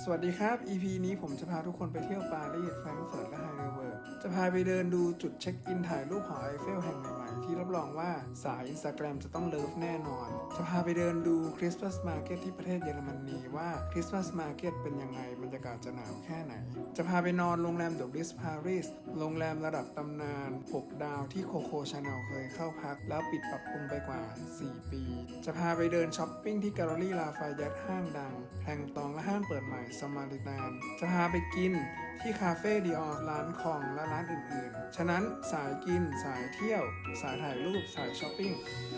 สวัสดีครับ EP นี้ผมจะพาทุกคนไปเที่ยวปารีสแฟรงก์เฟิร์ตและไฮเดลเบิร์ก จะพาไปเดินดูจุดเช็คอินถ่ายรูปหอไอเฟลแห่งใหม่ๆ ที่รับรองว่าสายอินสตาแกรมจะต้องเลิฟแน่นอน จะพาไปเดินดูคริสต์มาสมาร์เก็ตที่ประเทศเยอรมนีว่าคริสต์มาสมาร์เก็ตเป็นยังไง บรรยากาศจะหนาวแค่ไหน จะพาไปนอนโรงแรมเดอะริสปารีส โรงแรมระดับตำนาน 6 ดาวที่โคโคชาแนลเคยเข้าพัก แล้วปิดปรับปรุงไปกว่า 4 ปี จะพาไปเดินช้อปปิ้งที่แกลเลอรี่ลาฟายเยตห้างดังแพลงตองและห้างเปิดใหม่สมาริตาน จะพาไปกินที่คาเฟ่ดีออร้านคองและร้านอื่นๆ ฉะนั้นสายกิน สายเที่ยว สายถ่ายรูป สายช้อปปิ้ง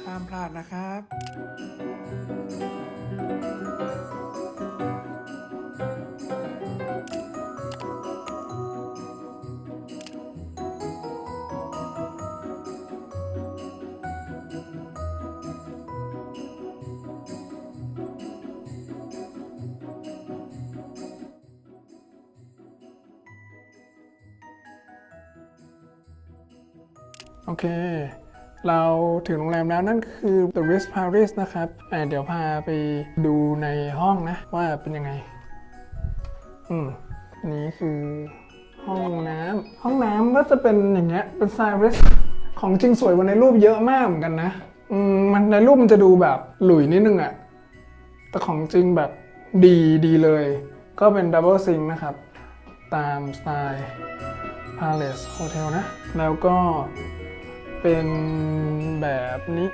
ห้ามพลาดนะครับ โอเค เราถึงโรงแรมแล้วนั่นคือ The Ritz Paris นะครับเดี๋ยวพาไปดูในห้องนะ ว่าเป็นยังไง อืมนี่คือห้องน้ำห้องน้ำก็จะเป็นอย่างเงี้ยเป็นสไตล์ Ritz ของจริงสวยกว่าในรูปเยอะมากเหมือนกันนะอืมมันในรูปมันจะดูแบบหลุยนิดนึงอะแต่ของจริงแบบดีดีเลย ก็เป็นดับเบิลซิงนะครับ ตามสไตล์ Palace Hotel นะ แล้วก็ เป็นแบบนี้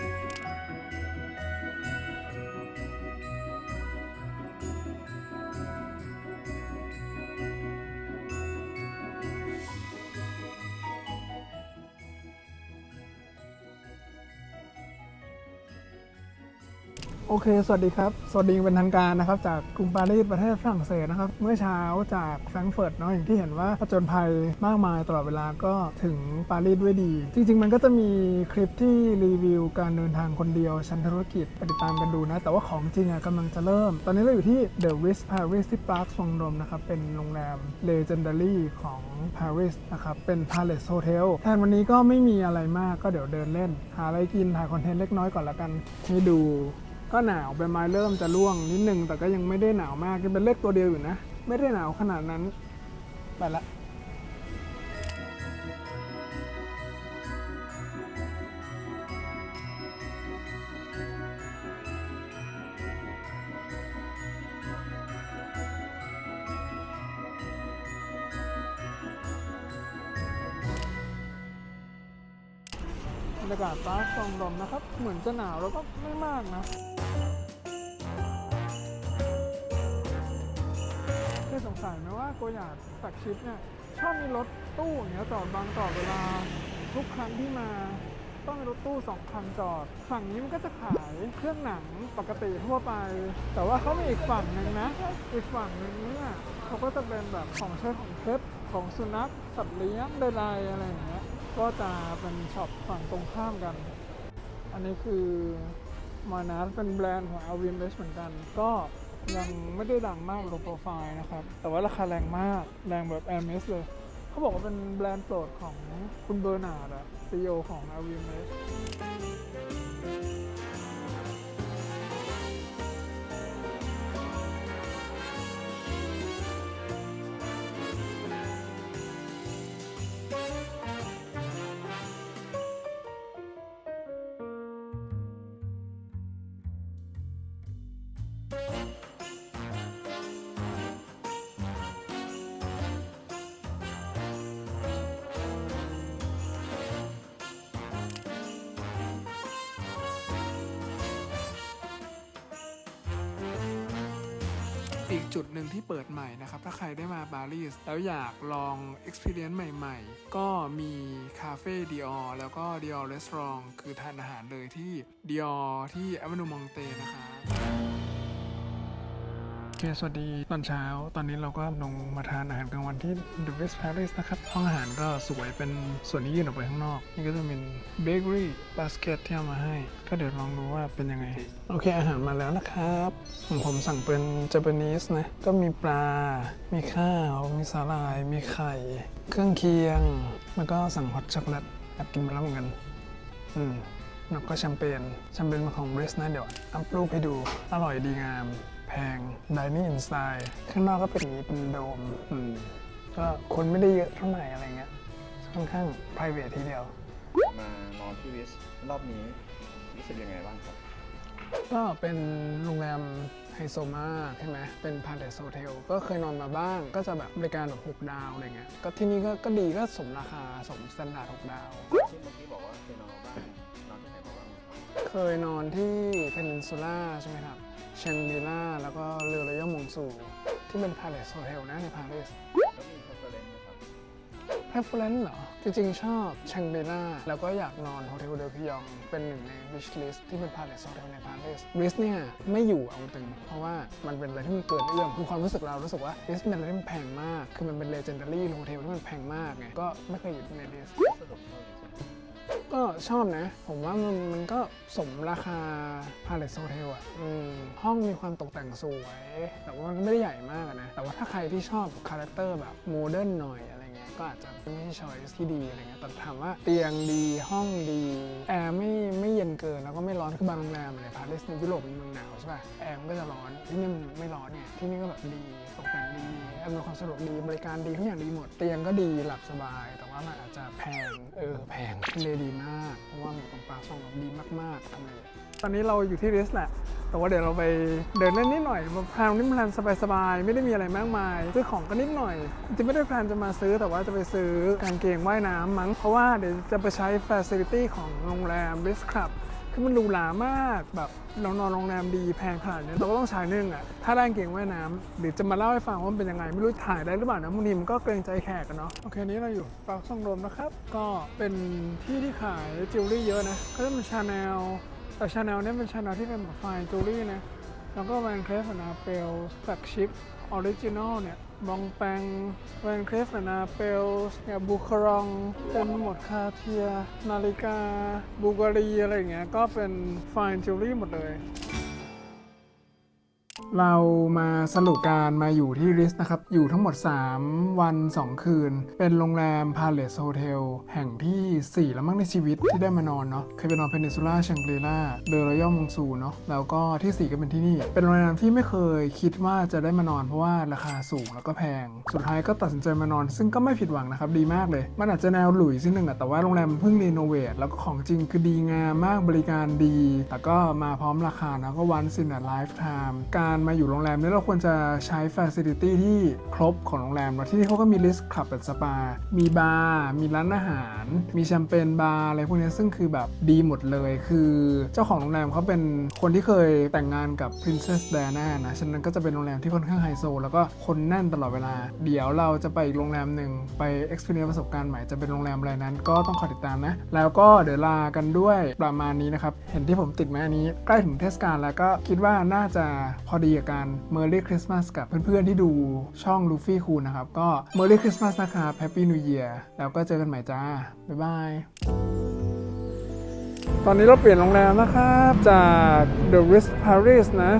โอเค สวัสดีครับ สวัสดีเป็นทางการนะครับ จากกรุงปารีสประเทศฝรั่งเศสนะครับ เมื่อเช้าจากแฟรงก์เฟิร์ตเนาะอย่างที่เห็นว่าผจญภัยมากมายตลอดเวลาก็ถึงปารีสด้วยดี จริง ๆ มันก็จะมีคลิปที่รีวิวการเดินทางคนเดียวชั้นธุรกิจไปติดตามกันดูนะ แต่ว่าของจริงอะกำลังจะเริ่ม ตอนนี้เราอยู่ที่ The Ritz Paris ที่ปาร์คฟองดมนะครับ เป็นโรงแรม Legendary ของ Paris นะครับ เป็น Palace Hotel แทนวันนี้ก็ไม่มีอะไรมากก็เดี๋ยวเดินเล่น หาอะไรกินถ่ายคอนเทนต์เล็กน้อยก่อนละกันให้ดู ก็หนาวใบไม้เริ่มจะร่วงนิดนึงแต่ก็ยังไม่ได้หนาวมากยังเป็นเลขตัวเดียวอยู่นะ ไม่ได้หนาวขนาดนั้นไปละบรรยากาศฟ้าฟองลมนะครับ เหมือนจะหนาวแล้วก็ไม่มากนะ สัยไหมว่าโกอยากตักชิปเนี่ยชอบมีรถตู้อย่างเงี้ยจอดบางต่อเวลาทุกครั้งที่มาต้องมีรถตู้สองคันจอด ฝั่งนี้มันก็จะขายเครื่องหนังปกติทั่วไป แต่ว่าเขามีอีกฝั่งหนึ่งนะ อีกฝั่งหนึ่งเนี่ยเขาก็จะเป็นแบบของใช้ของเพชรของสุนัขสัตว์เลี้ยงใดๆอะไรอย่างเงี้ยก็จะเป็นช็อปฝั่งตรงข้ามกัน อันนี้คือมานาสเป็นแบรนด์ของ a l v i n h เหมือนกันก็ ยังไม่ได้ดังมากโลโปรไฟล์นะครับ แต่ว่าราคาแรงมากแรงแบบ a i r m e s เลยเขาบอกว่าเป็นแบรนด์โปรดของคุณเบอร์นาร์ดอะซีอีโอของ a l v i n h อีกจุ นึ่งที่เปิดใหม่นะครับ ถ้าใครได้มาปารีสแล้วอยากลอง Experience ใหม่ ๆ ก็มีคาเฟ่ดิออแล้วก็ดิออ r รสอร์ทคือทานอาหารเลยที่ดิออที่อเวนูมองเตนะครับ เค สวัสดีตอนเช้า ตอนนี้เราก็ลงมาทานอาหารกลางวันที่ The West Paris นะครับ ห้องอาหารก็สวยเป็นส่วนที่ยื่นออกไปข้างนอก นี่ก็จะเป็นเบเกอรี่บาสเกตที่เอามาให้ ก็เดี๋ยวลองดูว่าเป็นยังไง โอเค อาหารมาแล้วนะครับผมผมสั่งเป็น Japanese นะ ก็มีปลา มีข้าว มีสาหร่าย มีไข่ เครื่องเคียง แล้วก็สั่งฮอตช็อกโกแลตแอบกินมาแล้วเหมือนกัน อืมแล้วก็แชมเปญ แชมเปญมาของบริสนะเดี๋ยวอัพรูปให้ดู อร่อยดีงาม แพแพง Dining in Style ข้างนอกก็เป็นอย่างนี้เป็นโดมอืมก็คนไม่ได้เยอะเท่าไหร่อะไรเงี้ยค่อนข้าง private ทีเดียว มานอนที่วิสรอบนี้รู้สึกยังไงบ้างครับ ก็เป็นโรงแรมไฮโซมากใช่ไหมเป็นพาเลสโฮเทลก็เคยนอนมาบ้าง ก็จะแบบบริการแบบ6ดาวอะไรเงี้ย ก็ที่นี่ก็ก็ดีก็สมราคาสมสแตนดาร์ด6ดาว ที่เมื่อกี้บอกว่าเคยนอนมาบ้างนอนที่ไหนมาบ้าง เคยนอนที่เพนินซูล่าใช่ไหมครับ เชงรีล่าแล้วก็เรือระยะมงสูที่เป็นพาเลสโฮเทลนะในปารีสแล้วมี preference ไหมครับ preference เหรอ จริงๆ ชอบเชงรีล่าแล้วก็อยากนอนโฮเทลเดลพิยอง เป็นหนึ่งใน wish list ที่เป็นพาเลสโฮเทลในปารีสริสเนี่ย ไม่อยู่เอาตึง เพราะว่ามันเป็นอะไรที่มันเกินเอื้อมคือความรู้สึกเรารู้สึกว่าริสเป็นอะไรที่มันแพงมาก คือมันเป็น legendary โฮเทลที่มันแพงมากไงก็ไม่เคยอยู่ในลิสสนุกเท่าไหร่ใช่ไหม ก็ชอบนะ ผมว่ามันมันก็สมราคาพาเลทโซเทลอะอืมห้องมีความตกแต่งสวย แต่ว่ามันไม่ได้ใหญ่มากอะนะ แต่ว่าถ้าใครที่ชอบคาแรคเตอร์แบบโมเดิร์นหน่อยอะไรเงี้ย ก็อาจจะไม่ใช่ช้อยที่ดีอะไรเงี้ยแต่ถามว่าเตียงดีห้องดีแอร์ไม่ไม่เย็นเกินแล้วก็ไม่ร้อนคือบางโรงแรมในปารีสในยุโรปเป็นเมืองหนาวใช่ป่ะแอร์มันก็จะร้อนที่นี่มันไม่ร้อนเนี่ยที่นี่ก็แบบดีตกแต่งดีอำนวยความสะดวกดีบริการดีทุกอย่างดีหมด เตียงก็ดีหลับสบาย แต่ว่ามันอาจจะแพงเออแพงทำเลดีมากเพราะว่าหมูตรงปลาซองดีมากๆทำเล ตอนนี้เราอยู่ที่ริสแหละ แต่ว่าเดี๋ยวเราไปเดินเล่นนิดหน่อยมาแพลนนี่แพลนสบายๆ ไม่ได้มีอะไรมากมาย ซื้อของก็นิดหน่อยจริงๆไม่ได้แพลนจะมาซื้อแต่ว่าจะไปซื้อกางเกงว่ายน้ำมั้ง เพราะว่าเดี๋ยวจะไปใช้ฟ a ซิลิตี้ของโรงแรมริสครับคือมันหรูหรามากแบบเรานอนโรงแรมดีแพงขนาดนี้เราก็ต้องใช้นึ่งอะถ้าได้กางเก่งว่ายน้ำหรือจะมาเล่าให้ฟังว่ามันเป็นยังไง ไม่รู้ถ่ายได้หรือเปล่านะบางทีมันก็เกรงใจแขกกันเนาะโอเคนี้เราอยู่ปากซองโดมนะครับ ก็เป็นที่ที่ขายจิวเวลรี่เยอะนะก็จะเป็นชาแนล แต่ชาแนลนี้เป็นชาแนลที่เป็นแบบไฟจูรี่นะ แล้วก็แวนเครฟนาเปลแฟลกชิพออริจินอลเนี่ยบองแปงแวนเครฟนาเปลเนี่ยบูครองเป็นหมดคาเทีย นาฬิกา บูการีอะไรอย่างเงี้ยก็เป็นฟจูรี่หมดเลย เรามาสรุปการมาอยู่ที่ริสนะครับ อยู่ทั้งหมด 3 วัน 2 คืน เป็นโรงแรม Palace Hotel แห่งทีสี่ 4 แล้วมั้งในชีวิตที่ได้มานอนเนาะเคยไปนอนเพนินซูล่าชังกรีล่าเดอรอย่อมงซูเนาะแล้วก็ที่ 4 ก็เป็นที่นี่ เป็นโรงแรมที่ไม่เคยคิดว่าจะได้มานอนเพราะว่าราคาสูงแล้วก็แพง สุดท้ายก็ตัดสินใจมานอน ซึ่งก็ไม่ผิดหวังนะครับดีมากเลย มันอาจจะแนวหลุยส์นิดนึงอะแต่ว่าโรงแรมเพิ่งรีโนเวทแล้วก็ของจริงคือดีงามมากบริการดี แต่ก็มาพร้อมราคานะก็วันสิน a ไลฟ์ไทม์การมาอยู่โรงแรมนี้เราควรจะใช้ Facility ที่ครบของโรงแรมแล้วที่นี่เขาก็มีลิสต์คลับเป็นสปา มีบาร์ มีร้านอาหาร มีแชมเปญบาร์อะไรพวกนี้ซึ่งคือแบบดีหมดเลย คือเจ้าของโรงแรมเขาเป็นคนที่เคยแต่งงานกับ Princess Diana นะ ฉะนั้นก็จะเป็นโรงแรมที่ค่อนข้างไฮโซ แล้วก็คนแน่นตลอดเวลา เดี๋ยวเราจะไปอีกโรงแรมหนึ่งไป experience ประสบการณ์ใหม่จะเป็นโรงแรมอะไรนั้น ก็ต้องคอยติดตามนะ แล้วก็เดี๋ยวลากันด้วยประมาณนี้นะครับ เห็นที่ผมติดมาอันนี้ใกล้ถึงเทศกาลแล้วก็คิดว่าน่าจะพอดีกับการ Merry Christmas กับเพื่อนๆที่ดูช่องลูฟี่คูณนะครับ ก็ Merry Christmas นะครับ Happy New Year แล้วก็เจอกันใหม่จ้า บ๊ายบาย ตอนนี้เราเปลี่ยนโรงแรมนะครับ จาก The Ritz Paris นะ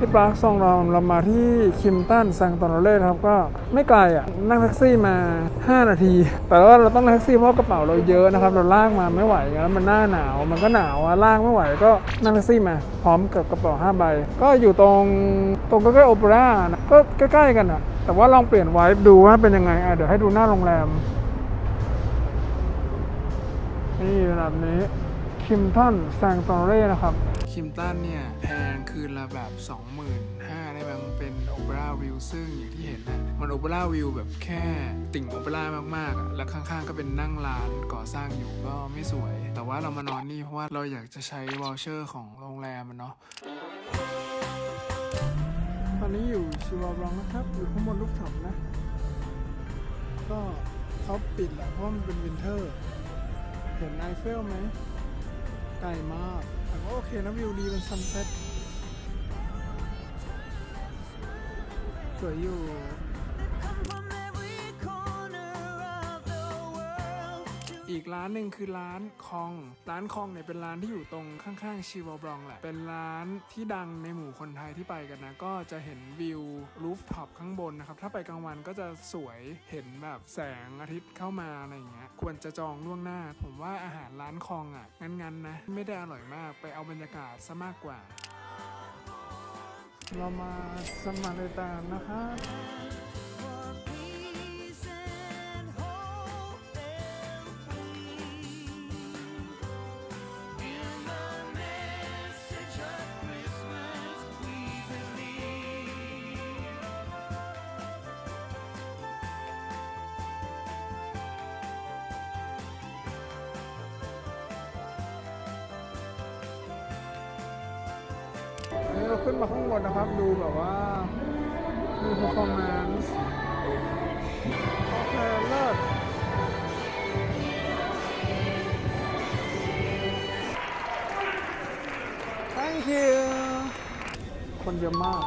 ที่ปาร์คซองรอมเรามาที่คิมตันซังตอนเล่ครับก็ไม่ไกลอะนั่งแท็กซี่มา 5 นาที แต่ว่าเราต้องนั่งแท็กซี่เพราะกระเป๋าเราเยอะนะครับ เราลากมาไม่ไหวแล้วมันหน้าหนาวมันก็หนาวอะลากไม่ไหวก็นั่งแท็กซี่มา พร้อมกับกระเป๋า5ใบก็อยู่ตรงตรงใกล้ๆโอเปร่านะก็ใกล้ๆกันอะ แต่ว่าลองเปลี่ยนไวฟ์ดูว่าเป็นยังไงอะเดี๋ยวให้ดูหน้าโรงแรมนี่แบบนี้คิมตันแซงตอเร่นะครับ คิมตันเนี่ย แพงคืนละแบบ 25,000ได้มั้งเป็นโอเปร่าวิวซึ่งอย่างที่เห็นนะมันโอเปร่าวิวแบบแค่ติ่งโอเปร่ามากๆอะแล้วข้างๆก็เป็นนั่งร้านก่อสร้างอยู่ก็ไม่สวย แต่ว่าเรามานอนนี่เพราะว่าเราอยากจะใช้วอลเชอร์ของโรงแรมมันเนาะตอนนี้อยู่ชิวาบรองนะครับ อยู่ข้างบนลูกถับนะ ก็เขาปิดแหละเพราะมันเป็นวินเทอร์ เห็นไอเฟลไหม ไกลมากแต่ก็โอเคนะวิวดีเป็นซันเซ็ตสวยอยู่ อีกร้านหนึ่งคือร้านคอง ร้านคองเนี่ยเป็นร้านที่อยู่ตรงข้างๆชิวบรองแหละ เป็นร้านที่ดังในหมู่คนไทยที่ไปกันนะ ก็จะเห็นวิวรูฟท็อปข้างบนนะครับ ถ้าไปกลางวันก็จะสวยเห็นแบบแสงอาทิตย์เข้ามาอะไรอย่างเงี้ย ควรจะจองล่วงหน้า ผมว่าอาหารร้านคองอะ งั้นๆนะ ไม่ได้อร่อยมาก ไปเอาบรรยากาศซะมากกว่า เรามาสมาเลตานนะครับ ขึ้นมาข้างบนนะครับ ดูแบบว่ามี performance โอเคเลิศ thank you คนเยอะมาก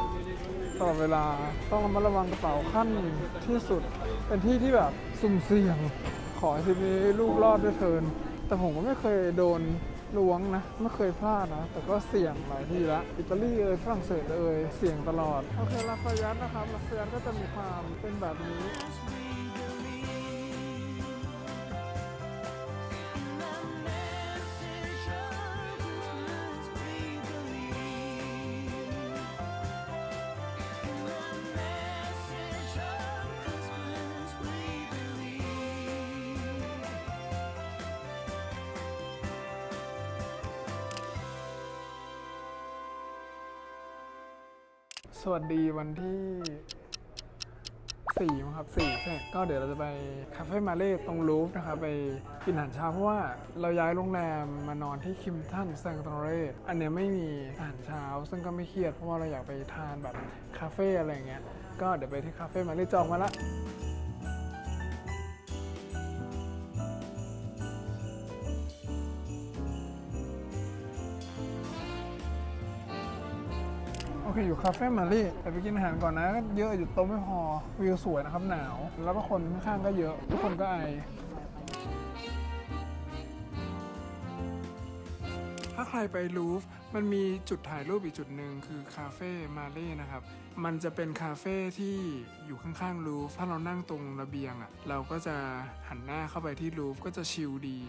ตลอดเวลาต้องระมัดระวังกระเป๋าขั้นที่สุด เป็นที่ที่แบบสุ่มเสี่ยง ขอให้ทีนี้ลูกรอดด้วยเทิน แต่ผมก็ไม่เคยโดน ล้วงนะ ไม่เคยพลาดนะ แต่ก็เสี่ยงหลายทีละอิตาลีเอ่ยฝรั่งเศสเอ่ยเสี่ยงตลอดโอเคลาฟายัตนะครับลาฟายัตก็จะมีความเป็นแบบนี้ สวัสดีวันที่สี่มั้งครับสี่ใช่ก็เดี๋ยวเราจะไปคาเฟ่มาเล่ตรงลูฟนะครับไปกินอาหารเช้าเพราะว่าเราย้ายโรงแรมมานอนที่คิมทันแซงตอเรสอันเนี้ยไม่มีอาหารเช้า ซึ่งก็ไม่เครียดเพราะว่าเราอยากไปทานแบบคาเฟ่อะไรเงี้ยก็เดี๋ยวไปที่คาเฟ่มาเล่จองมาละ เคอยู่คาเฟ่มารีแต่ไปกินอาหารก่อนนะเยอะอยู่โต๊ะไม่พอวิวสวยนะครับหนาว แล้วก็คนข้างๆก็เยอะ ทุกคนก็ไอถ้าใครไปลูฟมันมีจุดถ่ายรูปอีกจุดหนึ่งคือคาเฟ่มาเล่นะครับ มันจะเป็นคาเฟ่ที่อยู่ข้างๆลูฟถ้าเรานั่งตรงระเบียงอะ่ะ เราก็จะหันหน้าเข้าไปที่ลูฟก็จะชิลดี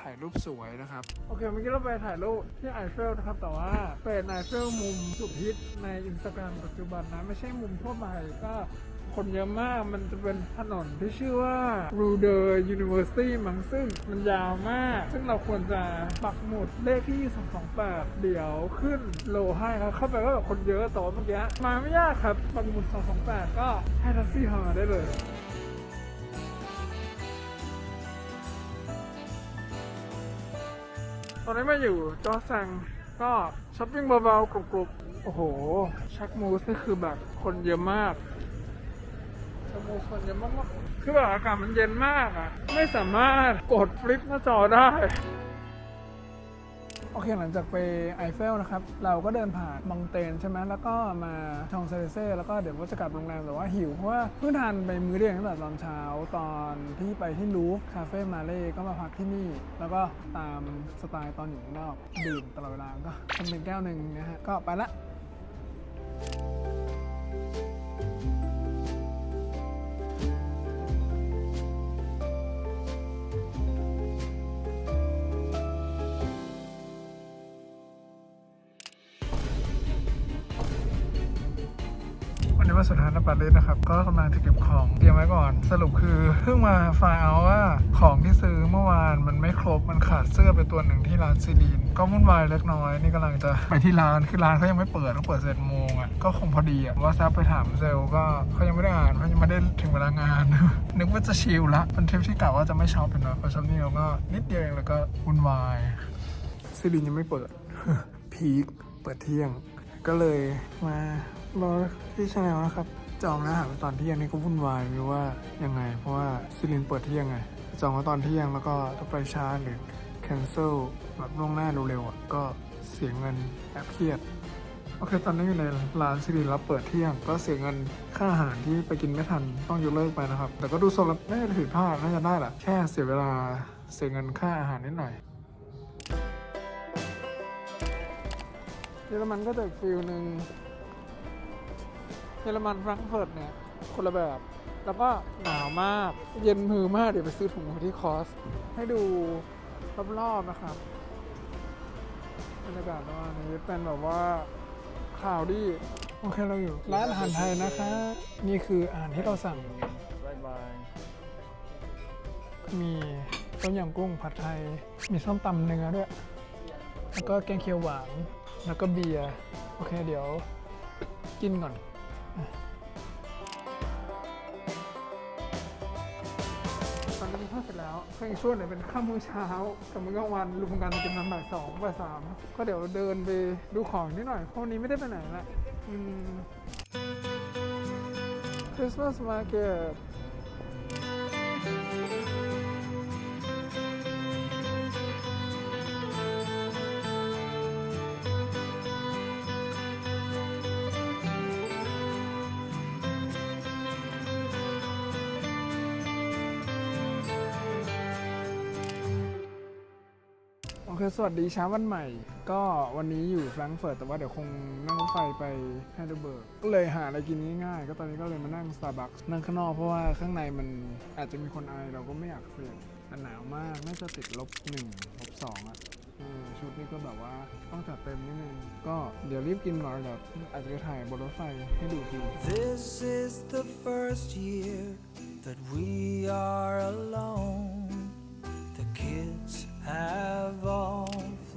ถ่ายรูปสวยนะครับ โอเคเมื่อกี้เราไปถ่ายรูปที่ไอเฟลนะครับ แต่ว่าเป็นไอเฟลมุมสุดฮิตในอินสตาแกรมปัจจุบันนะ ไม่ใช่มุมทั่วไปก็คนเยอะมาก มันจะเป็นถนนที่ชื่อว่า r u d e r University มั้งซึ่งมันยาวมาก ซึ่งเราควรจะปักหมุดเลขที่ 228 เดี๋ยวขึ้นโลให้ครับ เข้าไปก็แบบคนเยอะต่ว่าเมื่อกี้ มาไม่ยากครับ ปักหมุด 228 ก็ให้แท็กซี่พามาได้เลย อนนี้มาอยู่จอสังก็ช้อปปิ้งเบาๆกรุบๆ โอ้โห ชักมูสนี่คือแบบคนเยอะมากชักมูสคนเยอะมากๆคือแบบอากาศมันเย็นมากอะ ไม่สามารถกดฟลิปหน้าจอได้ อเคหลังจากไปไอเฟลนะครับ เราก็เดินผ่านมองเตนใช่ไหมแล้วก็มาทองเซเลเซ่แล้วก็เดี๋ยวว่าจะกลับโรงแรมแต่ว่าหิว เพราะว่าเพิ่งทานไปมื้อเดียวตั้งแต่ตอนเช้าตอนที่ไปที่ลูฟคาเฟ่มาเล่ก็มาพักที่นี่ แล้วก็ตามสไตล์ตอนอยู่ข้างนอกดื่มตลอดเวลาก็ทำเป็นแก้วหนึ่งนะฮะก็ไปละวัน วันสุดท้ายในปารีสนะครับ ก็กำลังจะเก็บของเตรียมไว้ก่อน สรุปคือเพิ่งมาไฟล์เอาว่าของที่ซื้อเมื่อวานมันไม่ครบมันขาดเสื้อไปตัวหนึ่งที่ร้านซีลีนก็วุ่นวายเล็กน้อย นี่กำลังจะไปที่ร้านคือร้านเขายังไม่เปิดต้องเปิดเจ็ดโมงอะก็คงพอดีอะว่าซับไปถามเซลลก็เขายังไม่ได้อ่านเขายังไม่ได้ถึงเวลางาน นึกว่าจะชิลละเป็นทริปที่กะว่าจะไม่ช็อปเป็นเนาะพอช็อปนี่เราก็นิดเดียวเองแล้วก็วุ่นวายซีรีนยังไม่เปิดพีคเปิดเที่ยง ก็เลยมา รอที่ชาแนลนะครับจองแล้วหาตอนเที่ยงนี่ก็วุ่นวายไม่รู้ว่ายังไง เพราะว่าซีรีนเปิดเที่ยงไงจองไว้ตอนเที่ยงแล้วก็ถ้าไปช้าหรือ cancel แบบล่วงหน้าเร็วๆอะก็เสียเงินแอบเครียดโอเคตอนนี้อยู่ในร้านซีรีรับเปิดเที่ยง ก็เสียเงินค่าอาหารที่ไปกินไม่ทันต้องยกเลิกไปนะครับ แต่ก็ดูทรงแล้วไม่ได้ผิดพลาดน่าจะได้แหละแค่เสียเวลาเสียเงินค่าอาหารนิดหน่อยเยอรมันก็จะฟิลหนึ่ง เยอรมันฟรังก์เฟิร์ตเนี่ยคนละแบบ แล้วก็หนาวมาก เย็นมือมาก เดี๋ยวไปซื้อถุงมือที่คอส ให้ดูรอบๆนะครับบรรยากาศประมาณนี้เป็นแบบว่าคลาวดี้โอเคเราอยู่ ร้านอาหารไทยนะคะ นี่คืออาหารที่เราสั่งมีต้มยำกุ้งผัดไทย มีส้มตำเนื้อด้วย แล้วก็แกงเขียวหวาน แล้วก็เบียร์ โอเคเดี๋ยว กินก่อน ตอนนี้กินข้าวเสร็จแล้วเพิ่งช่วงไหนเป็นข้ามมื้อเช้ากับมื้อกลางวันรวมกันจะประมาณบ่ายสองบ่ายสามก็เดี๋ยวเดินไปดูของนิดหน่อยเพราะวันนี้ไม่ได้ไปไหนละอืม Christmas market โอเค สวัสดีเช้าวันใหม่ ก็วันนี้อยู่แฟรงก์เฟิร์ตแต่ว่าเดี๋ยวคงนั่งรถไฟไปไฮเดลเบิร์กก็เลยหาอะไรกินง่ายๆ ก็ตอนนี้ก็เลยมานั่ง Starbucks นั่งข้างนอกเพราะว่าข้างในมันอาจจะมีคนไอเราก็ไม่อยากเสี่ยงแต่หนาวมากน่าจะติดลบหนึ่งลบสองอะชุดนี้ก็แบบว่าต้องจัดเต็มนิดนึงก็เดี๋ยวรีบกินก่อนเดี๋ยวอาจจะถ่ายบนรถไฟให้ดูที This is the first year that we are alone. The kids have all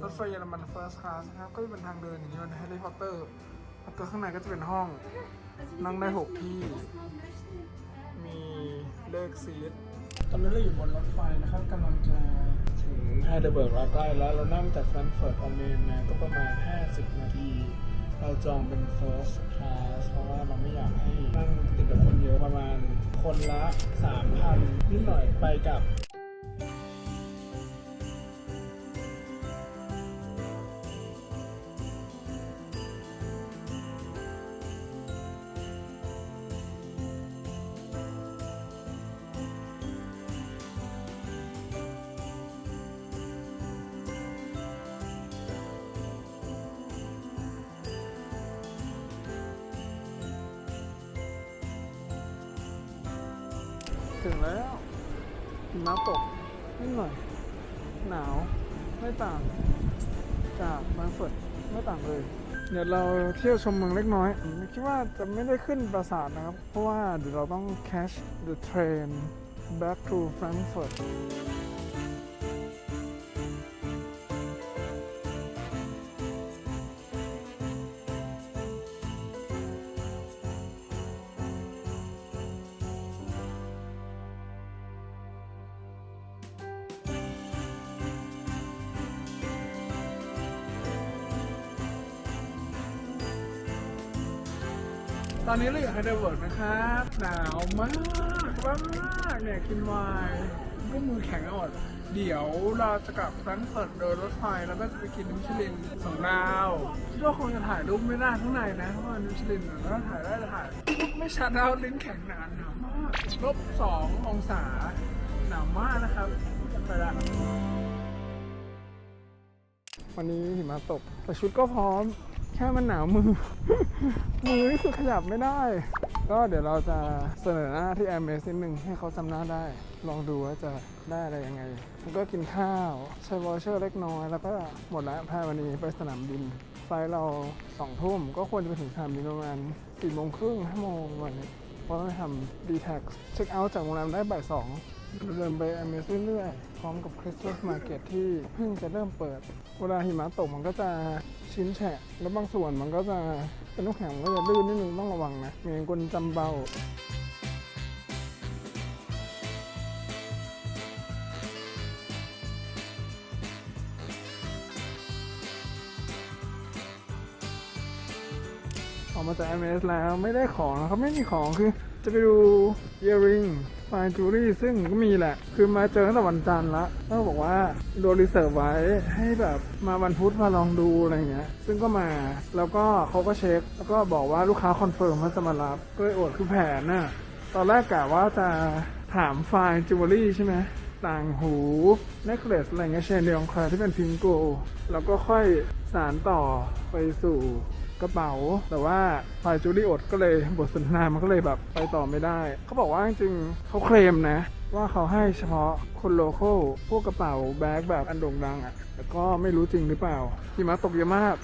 รถไฟเยอรมัน First Class นะครับ ก็จะเป็นทางเดินอย่างนี้เป็นแฮร์รี่พอตเตอร์แล้วก็ข้างในก็จะเป็นห้อง นั่งได้6ที่ มีเลขซีทตอนนี้เราอยู่บนรถไฟนะครับกำลังจะถึงไฮเดลเบิร์กแล้วใกล้แล้ว เรานั่งจากแฟรงก์เฟิร์ตออเมนมาก็ประมาณ 50 นาที เราจองเป็น First Class เพราะว่าเราไม่อยากให้นั่งติดกับคนเยอะประมาณคนละ 3,000นิดหน่อยไปกลับ งแล้วหิมะตกนิดหน่อย หนาวไม่ต่าง จากบางฝนไม่ต่างเลย เดี๋ยวเราเที่ยวชมเมืองเล็กน้อยไม่คิดว่าจะไม่ได้ขึ้นปราสาทนะครับ เพราะว่าเดี๋ยวเราต้อง catch the train back to Frankfurt ตอนนี้เราอยู่ไฮเดลเบิร์กนะครับ หนาวมากมากเนี่ยกินไวน์ก็มือแข็งอ่อนเดี๋ยวเราจะกลับแฟรงก์เฟิร์ตโดยรถไฟแล้วก็จะไปกินมิชลินสองดาวคิดว่าคงจะถ่ายรูปไม่ได้ข้างในนะเพราะว่ามิชลินถ้าถ่ายได้จะถ่ายไม่ชัดแล้วลิ้นแข็งหนาหนาวมากลบสององศาหนาวมากนะครับไปละวันนี้หิมะตกแต่ชุดก็พร้อม แค่มันหนาวมือ มือนี่คือขยับไม่ได้ ก็เดี๋ยวเราจะเสนอหน้าที่แอมเมสนิดนึงให้เขาจำหน้าได้ ลองดูว่าจะได้อะไรยังไงก็กินข้าว ใช้วอเชอร์เล็กน้อย แล้วก็หมดแล้วพาวันนี้ไปสนามบิน ไฟล์เราสองทุ่มก็ควรจะไปถึงสนามบินประมาณสี่โมงครึ่งห้าโมงวันนี้ เพราะต้องไปทำดีแท็กเช็คเอาท์จากโรงแรมได้บ่ายสองเดินไป m อ s เรื่อยๆ พร้อมกับคริสต์มาสมาร์เก็ตที่เพิ่งจะเริ่มเปิด เวลาหิมะตกมันก็จะชิ้นแฉะ แล้วบางส่วนมันก็จะเป็นน้ำแข็งก็จะลื่นนิดนึงต้องระวังนะไม่งั้นคนจำเบา มาจาก MS แล้วไม่ได้ของนะครับไม่มีของคือจะไปดู earring fine jewelry ซึ่งก็มีแหละ คือมาเจอตั้งแต่วันจันทร์ละแล้วก็บอกว่าโดนรีเซิร์ฟไว้ให้แบบมาวันพุธมาลองดูอะไรเงี้ย ซึ่งก็มาแล้วก็เขาก็เช็ค แล้วก็บอกว่าลูกค้าคอนเฟิร์มว่าจะมารับ ก็เลยโอดคือแผนน่ะ ตอนแรกกะว่าจะถามฟล์จิวเวลรี่ใช่ไหมต่างหูเน c เลสอะไรเงี้ยเชนเดียงคลาที่เป็นพิงโก แล้วก็ค่อยสารต่อไปสู่ กระเป๋า แต่ว่าฝ่ายจูดี้อดก็เลยบทสนทนามันก็เลยแบบไปต่อไม่ได้ เขาบอกว่าจริงๆเขาเคลมนะว่าเขาให้เฉพาะคนโลโก้พวกกระเป๋าแบ็คแบบอันโด่งดังอะ่ะแต่ก็ไม่รู้จริงหรือเปล่าหิมะตกเยอะมาก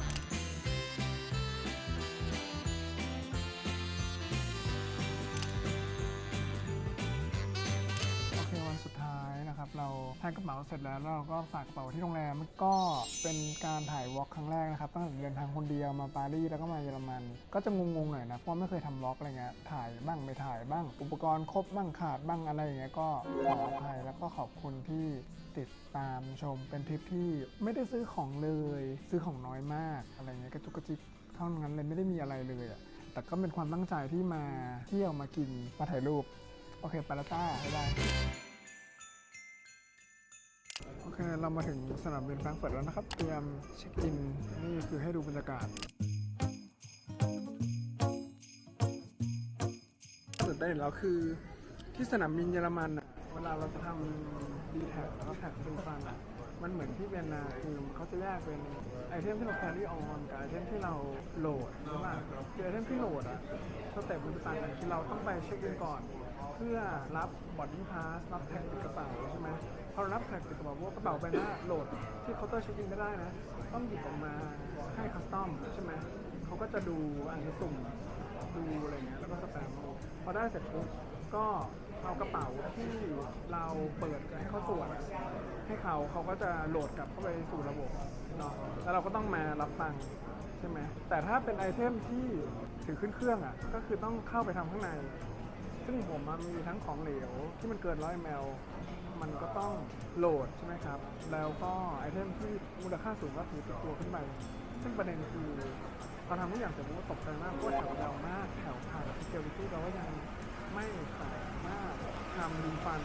านกระเป๋าเสร็จแล้วเราก็ฝากกระเป๋าที่โรงแรมก็เป็นการถ่ายวอล์กครั้งแรกนะครับตั้งแต่เดินทางคนเดียวมาปารีสแล้วก็มาเยอรมัน ก็จะงงๆหน่อยนะเพราะไม่เคยทำวอล์กอะไรเงี้ยถ่ายบ้างไม่ถ่ายบ้าง อุปกรณ์ครบบ้างขาดบ้างอะไรอย่างเงี้ยก็ขออภัยแล้วก็ขอบคุณที่ติดตามชมเป็นทริปที่ไม่ได้ซื้อของเลย ซื้อของน้อยมากอะไรเงี้ยกระจุกกระจิกเท่านั้นเลยไม่ได้มีอะไรเลยอะแต่ก็เป็นความตั้งใจที่มาเที่ยวมากินมาถ่ายรูป โอเคไปแล้วจ้าบ๊ายบาย เคเรามาถึงสนามบินแฟรงก์เฟิร์ตแล้วนะครับ เตรียมเช็คอิน นี่คือให้ดูบรรยากาศสุดได้แล้วคือที่สนามบินเยอรมันอะเวลาเราจะทำดีแท็กแล้วแท็กเป็นฟันอะมันเหมือนที่เวียนนาคือเขาจะแยกเป็นไอเทมที่เราแครี่ออนกับไอเทมที่เราโหลดใช่ป่ะคือไอเทมที่โหลดอะสเต็ปมันจะต่างกันคือเราต้องไปเช็คอินก่อน เพื่อรับบอดดิ้งพาสรับแท็กติดกระเป๋าใช่ไหม อเรารับแท็กติดกระเป๋าพวกกระเป๋าใบหน้าโหลดที่เคาน์เตอร์เช็คอินไม่ได้นะ ต้องหยิบออกมาให้คัสตอมใช่ไหมเขาก็จะดูอ่านสุ่มดูอะไรเงี้ยแล้วก็สแตมป์พอได้เสร็จปุ๊บก็เอากระเป๋าที่เราเปิดให้เขาตรวจให้เขาเขาก็จะโหลดกลับเข้าไปสู่ระบบเนาะแล้วเราก็ต้องมารับตังค์ใช่ไหมแต่ถ้าเป็นไอเทมที่ถือขึ้นเครื่องอะก็คือต้องเข้าไปทำข้างใน ซึ่งผมมีทั้งของเหลวที่มันเกินร้อยมล มันก็ต้องโหลดใช่ไหมครับ แล้วก็ไอเทมที่มูลค่าสูงก็ถือติดตัวขึ้นไป ซึ่งประเด็นคือเราทำทุกอย่างเสร็จผมก็ตกใจมากเพราะแถวยาวมากแถวผ่าน security เราก็ยังไม่สามารถทำรีฟัน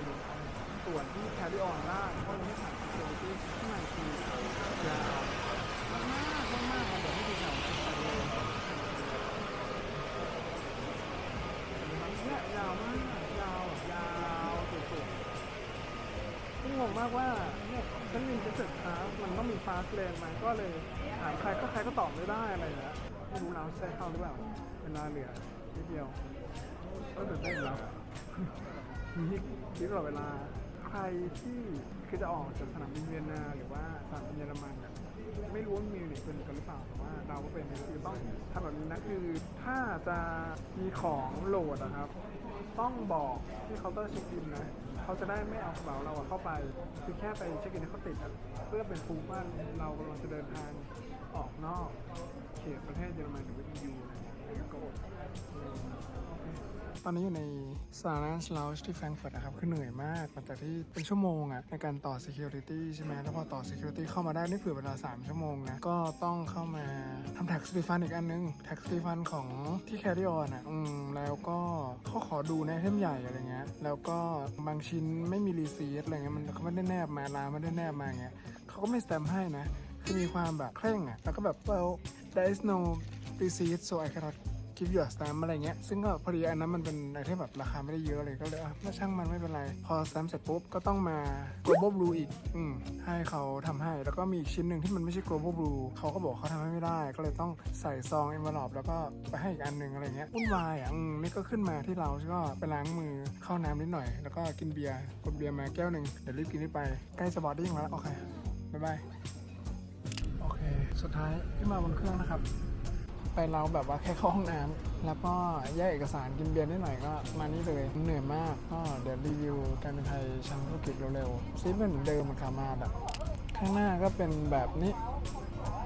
ส่วนที่ carry on ได้เพราะยังไม่ผ่าน security ข้างในคือยาวมากๆมากๆครับเดี๋ยวให้ดูแถวไปเลย เนี่ยยาวมากยาวแบบยาวสุดๆซึ่งงงมากว่าเนี่ยฉันมินจะเสร็จคลาสมันต้องมีฟาสเลนไหมก็เลยถามใครก็ใครก็ตอบไม่ได้อะไรอย่างเงี้ยไม่รู้เราใช้เข้าหรือเปล่าเวลาเหลือนิดเดียวก็ตื่นเต้นอยู่แล้วมีคิดตลอดเวลาใครที่คือจะออกจากสนามบินเวียนนาหรือว่าสนามบินเยอรมันเนี่ยไม่รู้ว่ามีหรือเป็นกันหรือเปล่าแต่ว่าเราก็เป็นคือต้องทำแบบนี้นะคือถ้าจะมีของโหลดอะครับ ต้องบอกที่เคาน์เตอร์เช็คอินนะ เขาจะได้ไม่เอากระเป๋าเราอะเข้าไป คือแค่ไปเช็คอินให้เขาติดอะเพื่อเป็นฟูว่าเรากำลังจะเดินทางออกนอก เขตประเทศเยอรมันหรือว่า EU อะไรอย่างเงี้ยก็ ตอนนี้อยู่ใน s t a r l a n d Lounge ที่แฟรงก์เฟิร์ตนะครับ คือเหนื่อยมากหลังจากที่เป็นชั่วโมงอะในการต่อ Security ใช่ไหมแล้วพอต่อ Security เข้ามาได้นี่เผื่อเวลา 3 ชั่วโมงนะ ก็ต้องเข้ามาทำ tax refund อีกอันนึง tax refund ของที่ carry on อะอืมแล้วก็เขาขอดูในเทมใหญ่อะไรเงี้ยแล้วก็บางชิ้นไม่มีรีซีทอะไรเงี้ยมันเขาไม่ได้แนบมาลานไม่ได้แนบมาเงี้ยเขาก็ไม่สแตมให้นะคือมีความแบบเคร่งอะแล้วก็แบบ well there is no receipt so I cannot กิฟต์ยูสแตมอะไรเงี้ยซึ่งก็พอดีอันนั้นมันเป็นอะไรที่แบบราคาไม่ได้เยอะเลยก็เลยอะไม่ช่างมันไม่เป็นไร พอสแตมเสร็จปุ๊บก็ต้องมา global blue อีกอืมให้เขาทำให้แล้วก็มีอีกชิ้นหนึ่งที่มันไม่ใช่ global blue เขาก็บอกเขาทำให้ไม่ได้ ก็เลยต้องใส่ซอง envelope แล้วก็ไปให้อีกอันหนึ่งอะไรเงี้ยวุ่นวายอะอืมนี่ก็ขึ้นมาที่เราก็ไปล้างมือเข้าน้ำนิดหน่อย แล้วก็กินเบียร์กดเบียร์มาแก้วหนึ่งเดี๋ยวรีบกินนี่ไปใกล้จะบอดดิ้งแล้วโอเคบ๊ายบายโอเค สุดท้ายขึ้นมาบนเครื่องนะครับ ไปเราแบบว่าแค่เข้าห้องน้ำแล้วก็แยกเอกสารกินเบียร์นิดหน่อยก็มานี่เลยเหนื่อยมากก็เดี๋ยวรีวิวการเป็นไทยชั้นธุรกิจเร็วๆซีเป็นเหมือนเดิมมันขามาแบบข้างหน้าก็เป็นแบบนี้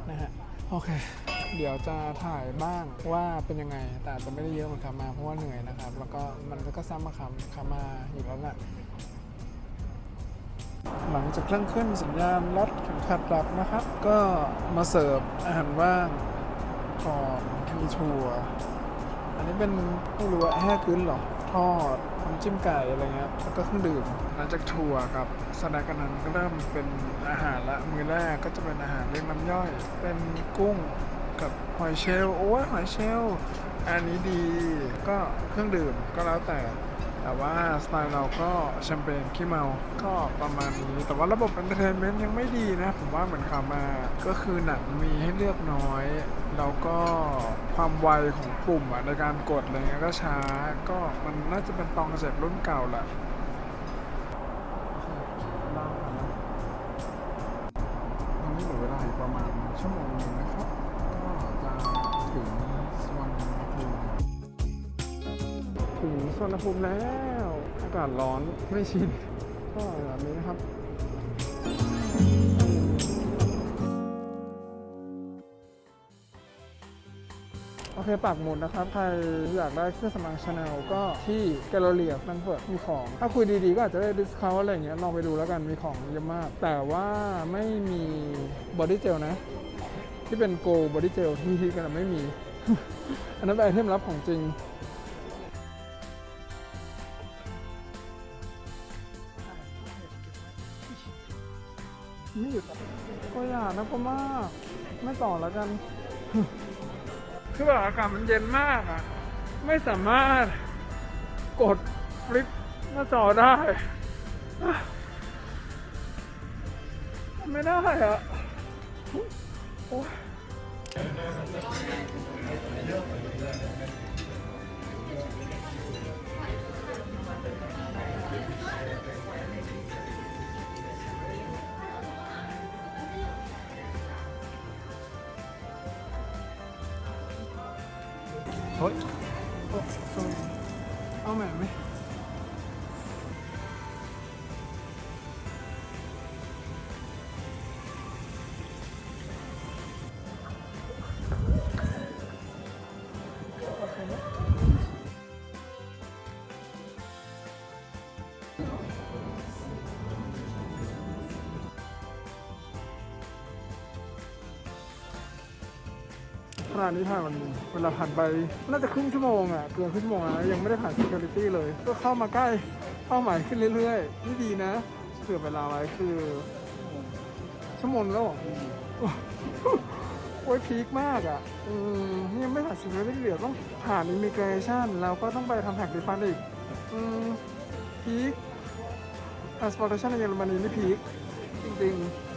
นะฮะโอเค เดี๋ยวจะถ่ายบ้างว่าเป็นยังไง แต่จะไม่ได้เยอะเหมือนขามาเพราะว่าเหนื่อยนะครับ แล้วก็มันก็ซ้ำมาคำขามาอยู่แล้วแหละหลังจากเครื่องขึ้นสัญญาณรถเข็มขัดดับนะครับ ก็มาเสิร์ฟอาหารว่าง ก่อนมีชัวอันนี้เป็นไม่รู้ว่าแห้กึ้นหรอทอดน้ำจิ้มไก่อะไรเงี้ยแล้วก็เครื่องดื่มหลังจากทัวร์กับสแน็คกันนั้นก็เริ่มเป็นอาหารละมื้อแรกก็จะเป็นอาหารเรียงน้ำย่อย เป็นกุ้งกับหอยเชลล์โอ้ยหอยเชลล์อันนี้ดีก็เครื่องดื่มก็แล้วแต่ แต่ว่าสไตล์เราก็แชมเปญขี้เมา ก็ประมาณนี้ แต่ว่าระบบ e อนเตอร์เทนเมนต์ยังไม่ดีนะ ผมว่าเหมือนขามา ก็คือหนังมีให้เลือกน้อย แล้วก็ความไวของปุ่มอะในการกดอะไรเงี้ยก็ช้า ก็มันน่าจะเป็นตองเสร็จรุ่นเก่าแหละตอนนี้เหลือเวลาอีกประมาณชั่วโมงนึงนะ สวนภูมิแล้ว อากาศร้อนไม่ชินก็แบบนี้นะครับ โอเคปากหมุดนะครับ ใครอยากได้เครื่องสมางชาแนลก็ที่แกลเลอรี่ฟรังเฟิร์ตมีของ ถ้าคุยดีๆ ก็อาจจะได้ดิสคาวอะไรเงี้ยลองไปดูแล้วกันมีของเยอะมาก แต่ว่าไม่มีบอดี้เจลนะ ที่เป็นโกลบอดี้เจลที่ที่กันไม่มี อันนั้นเป็นไอเทมลับของจริง ไม่หยุดก็อยากนะพ่อมากไม่ต่อแล้วกัน คือแบบอากาศมันเย็นมากอะ ไม่สามารถกดฟลิปหน้าจอได้ ไม่ได้อะโอ้ ขณะนี้ผ่านมันเวลาผ่านไปน่าจะครึ่งชั่วโมงอะเกินครึ่งชั่วโมงแล้วยังไม่ได้ผ่าน security เลย ก็เข้ามาใกล้เป้าหมายขึ้นเรื่อยๆนี่ดีนะเผื่อเวลาไว้คือชั่วโมงแล้วหรอ อ้ยพีคมากอะอืมนี่ยังไม่ผ่าน security เหลือต้องผ่าน immigration แล้วก็ต้องไปทำแท็กดีฟันอีกอืมพีค transportation ในเยอรมนีนี่พีคจริงๆ